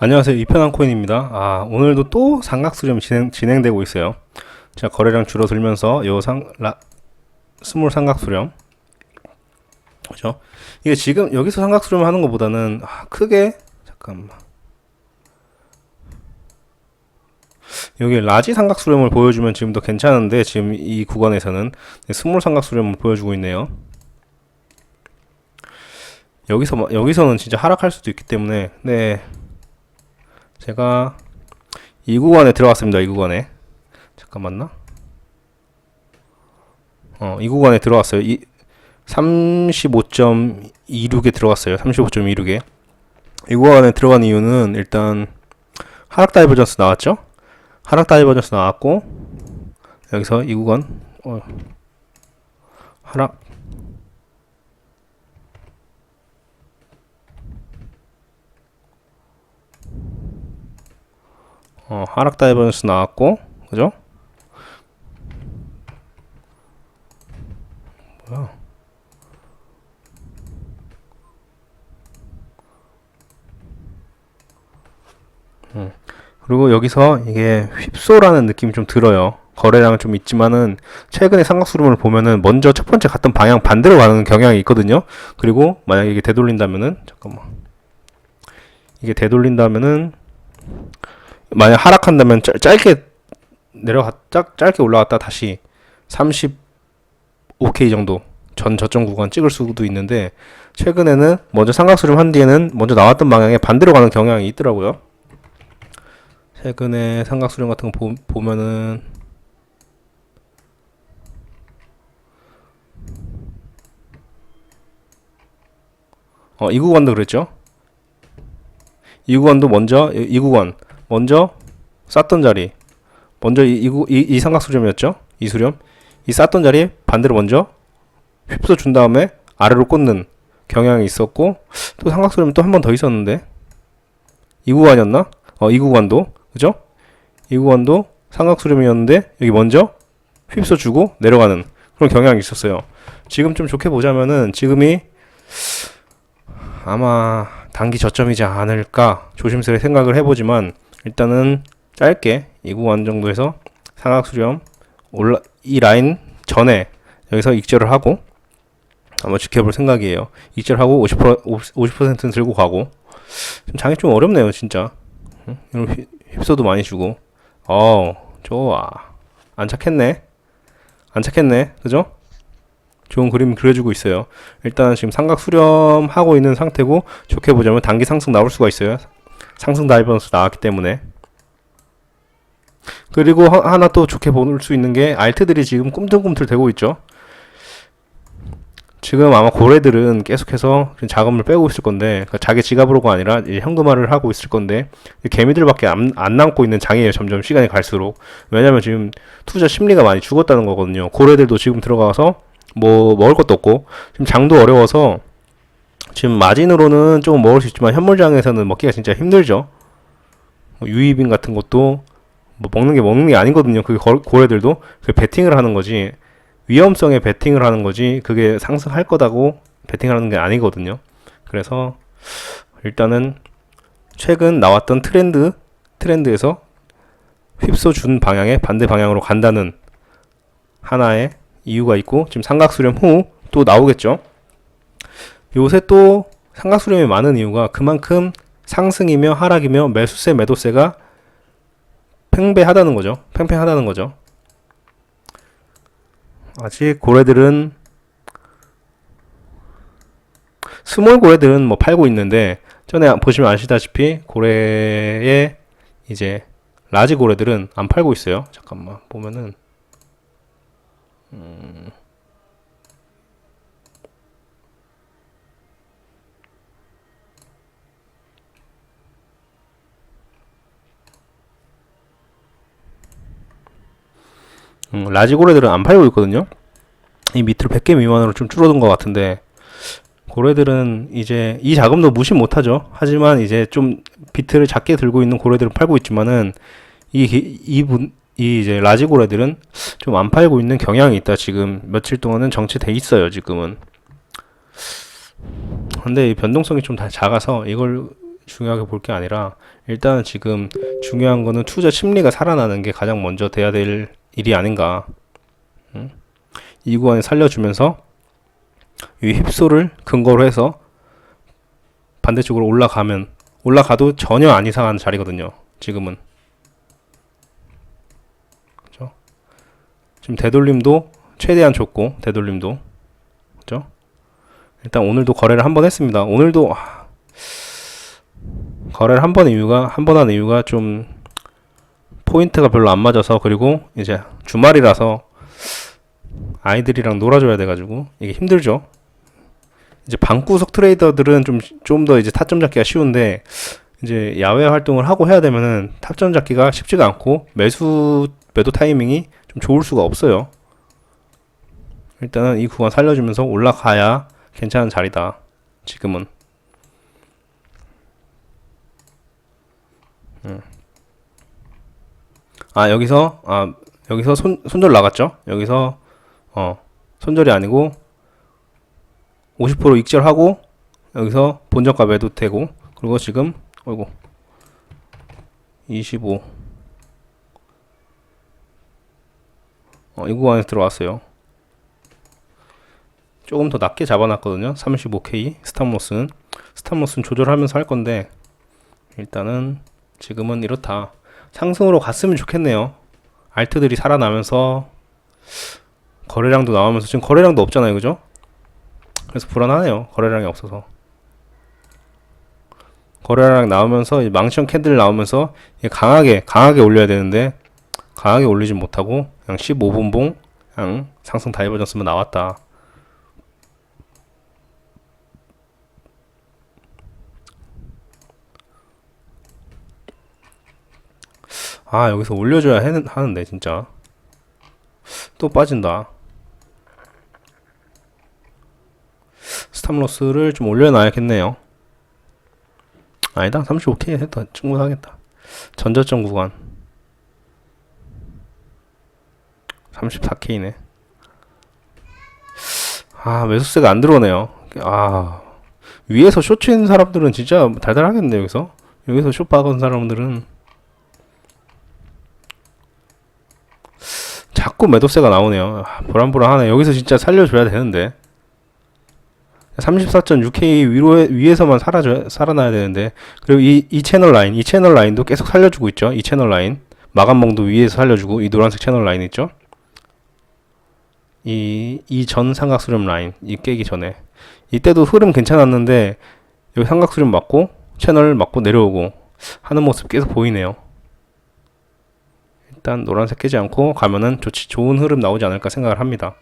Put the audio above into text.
안녕하세요. 이편한 코인입니다. 아, 오늘도 또 삼각 수렴 진행, 진행되고 있어요. 자, 거래량 줄어들면서 요 상, 라, 스몰 삼각 수렴. 그죠? 이게 지금 여기서 삼각 수렴 하는 것보다는 아, 크게, 잠깐만. 여기 라지 삼각 수렴을 보여주면 지금 더 괜찮은데, 지금 이 구간에서는 네, 스몰 삼각 수렴을 보여주고 있네요. 여기서, 여기서는 진짜 하락할 수도 있기 때문에, 네. 제가 이 구간에 들어갔습니다. 이 구간에 잠깐 만나? 어, 이 구간에 들어왔어요. 이 35.26에 들어갔어요. 35.26에 이 구간에 들어간 이유는 일단 하락 다이버전스 나왔죠? 하락 다이버전스 나왔고 여기서 이 구간 어, 하락 어, 하락 다이버전스 나왔고, 그죠? 뭐야? 음. 그리고 여기서 이게 휩소라는 느낌이 좀 들어요. 거래량은 좀 있지만은 최근에 삼각수렴을 보면은 먼저 첫 번째 갔던 방향 반대로 가는 경향이 있거든요. 그리고 만약에 이게 되돌린다면은 잠깐만 이게 되돌린다면은 만약 하락한다면 짧, 짧게 내려가 짧, 짧게 올라갔다 다시 35K 정도 전 저점 구간 찍을 수도 있는데 최근에는 먼저 삼각수렴 한 뒤에는 먼저 나왔던 방향에 반대로 가는 경향이 있더라고요. 최근에 삼각수렴 같은 거 보, 보면은 어, 이 구간도 그랬죠. 이 구간도 먼저 이, 이 구간 먼저 쌌던 자리 먼저 이, 이, 구- 이, 이 삼각수렴이었죠? 이 수렴. 이 쌌던 자리에 반대로 먼저 휩써 준 다음에 아래로 꽂는 경향이 있었고 또 삼각수렴이 또 한 번 더 있었는데. 이 구간이었나? 어 이 구간도. 그죠? 이 구간도 삼각수렴이었는데 여기 먼저 휩써 주고 내려가는 그런 경향이 있었어요. 지금 좀 좋게 보자면은 지금이 아마 단기 저점이지 않을까 조심스레 생각을 해보지만 일단은 짧게 이 구간 정도에서 상악 수렴 올라 이 라인 전에 여기서 익절을 하고 한번 지켜볼 생각이에요. 익절하고 50% 50%는 들고 가고 좀 장이 좀 어렵네요, 진짜. 응? 이런 휩- 휩소도 많이 주고. 어, 좋아. 안 착했네. 안 착했네. 그죠? 좋은 그림 그려주고 있어요. 일단 지금 삼각 수렴하고 있는 상태고 좋게 보자면 단기 상승 나올 수가 있어요. 상승 다이버스 나왔기 때문에. 그리고 하- 하나 또 좋게 볼 수 있는 게 알트들이 지금 꿈틀꿈틀 되고 있죠. 지금 아마 고래들은 계속해서 자금을 빼고 있을 건데 그러니까 자기 지갑으로가 아니라 현금화를 하고 있을 건데 개미들밖에 안, 안 남고 있는 장이에요. 점점 시간이 갈수록 왜냐면 지금 투자 심리가 많이 죽었다는 거거든요. 고래들도 지금 들어가서 뭐 먹을 것도 없고 지금 장도 어려워서 지금 마진으로는 조금 먹을 수 있지만 현물장에서는 먹기가 진짜 힘들죠. 뭐 유입인 같은 것도 뭐 먹는 게 먹는 게 아니거든요. 그 거- 고래들도 그 베팅을 하는 거지 위험성에 베팅을 하는 거지 그게 상승할 거다고 베팅하는 게 아니거든요. 그래서 일단은 최근 나왔던 트렌드 트렌드에서 휩써 준 방향에 반대 방향으로 간다는 하나의 이유가 있고 지금 삼각수렴 후 또 나오겠죠. 요새 또 삼각수렴이 많은 이유가 그만큼 상승이며 하락이며 매수세 매도세가 팽배하다는 거죠. 팽팽하다는 거죠. 아직 고래들은 스몰 고래들은 뭐 팔고 있는데 전에 보시면 아시다시피 고래의 이제 라지 고래들은 안 팔고 있어요. 잠깐만 보면은 음, 라지 고래들은 안 팔고 있거든요. 이 밑으로 100개 미만으로 좀 줄어든 것 같은데 고래들은 이제 이 자금도 무시 못하죠. 하지만 이제 좀 비트를 작게 들고 있는 고래들은 팔고 있지만은 이 기- 이분 이 이제 라지 고래들은 좀 안 팔고 있는 경향이 있다. 지금 며칠 동안은 정체돼 있어요. 지금은. 근데 이 변동성이 좀 다 작아서 이걸 중요하게 볼 게 아니라 일단은 지금 중요한 거는 투자 심리가 살아나는 게 가장 먼저 돼야 될 일이 아닌가. 음? 이 구간에 살려주면서 이 힙소를 근거로 해서 반대쪽으로 올라가면 올라가도 전혀 안 이상한 자리거든요. 지금은. 그죠? 지금 되돌림도 최대한 좁고 되돌림도 그죠? 일단 오늘도 거래를 한 번 했습니다. 오늘도 아, 거래를 한 번 이유가 한 번 한 이유가 좀 포인트가 별로 안 맞아서 그리고 이제 주말이라서 아이들이랑 놀아줘야 돼가지고 이게 힘들죠. 이제 방구석 트레이더들은 좀 좀 더 이제 타점 잡기가 쉬운데 이제 야외 활동을 하고 해야 되면은 타점 잡기가 쉽지가 않고 매수 매도 타이밍이 좀 좋을 수가 없어요. 일단은 이 구간 살려주면서 올라가야 괜찮은 자리다. 지금은. 아 여기서 아 여기서 손 손절 나갔죠? 여기서 어 손절이 아니고 50% 익절하고 여기서 본전가 매도 되고 그리고 지금 어이구 25 어, 이 구간에 들어왔어요. 조금 더 낮게 잡아놨거든요. 35K 스탑로스는 스탑로스는 조절하면서 할 건데 일단은 지금은 이렇다. 상승으로 갔으면 좋겠네요. 알트들이 살아나면서 거래량도 나오면서 지금 거래량도 없잖아요, 그죠? 그래서 불안하네요. 거래량이 없어서. 거래량 나오면서 이 망치형 캔들 나오면서 강하게 강하게 올려야 되는데 강하게 올리지 못하고 그냥 15분봉 그냥 상승 다이버전스만 나왔다. 아 여기서 올려줘야 해, 하는데 진짜. 또 빠진다. 스탑로스를 좀 올려놔야겠네요. 아니다 35K 해도 충분하겠다. 전저점 구간. 34K네. 아 매수세가 안 들어오네요. 아 위에서 쇼츠인 사람들은 진짜 달달하겠네 여기서? 여기서 쇼 박은 사람들은 자꾸 매도세가 나오네요. 아, 불안불안하네. 여기서 진짜 살려줘야 되는데. 34.6K 위로 위에서만 살아줘 살아나야 되는데 그리고 이, 이 채널 라인 이 채널 라인도 계속 살려주고 있죠 이 채널 라인 마감봉도 위에서 살려주고 이 노란색 채널 라인 있죠 이 이 전 삼각수렴 라인 이 깨기 전에 이때도 흐름 괜찮았는데 여기 삼각수렴 맞고 채널 맞고 내려오고 하는 모습 계속 보이네요 일단 노란색 깨지 않고 가면은 좋지 좋은 흐름 나오지 않을까 생각을 합니다.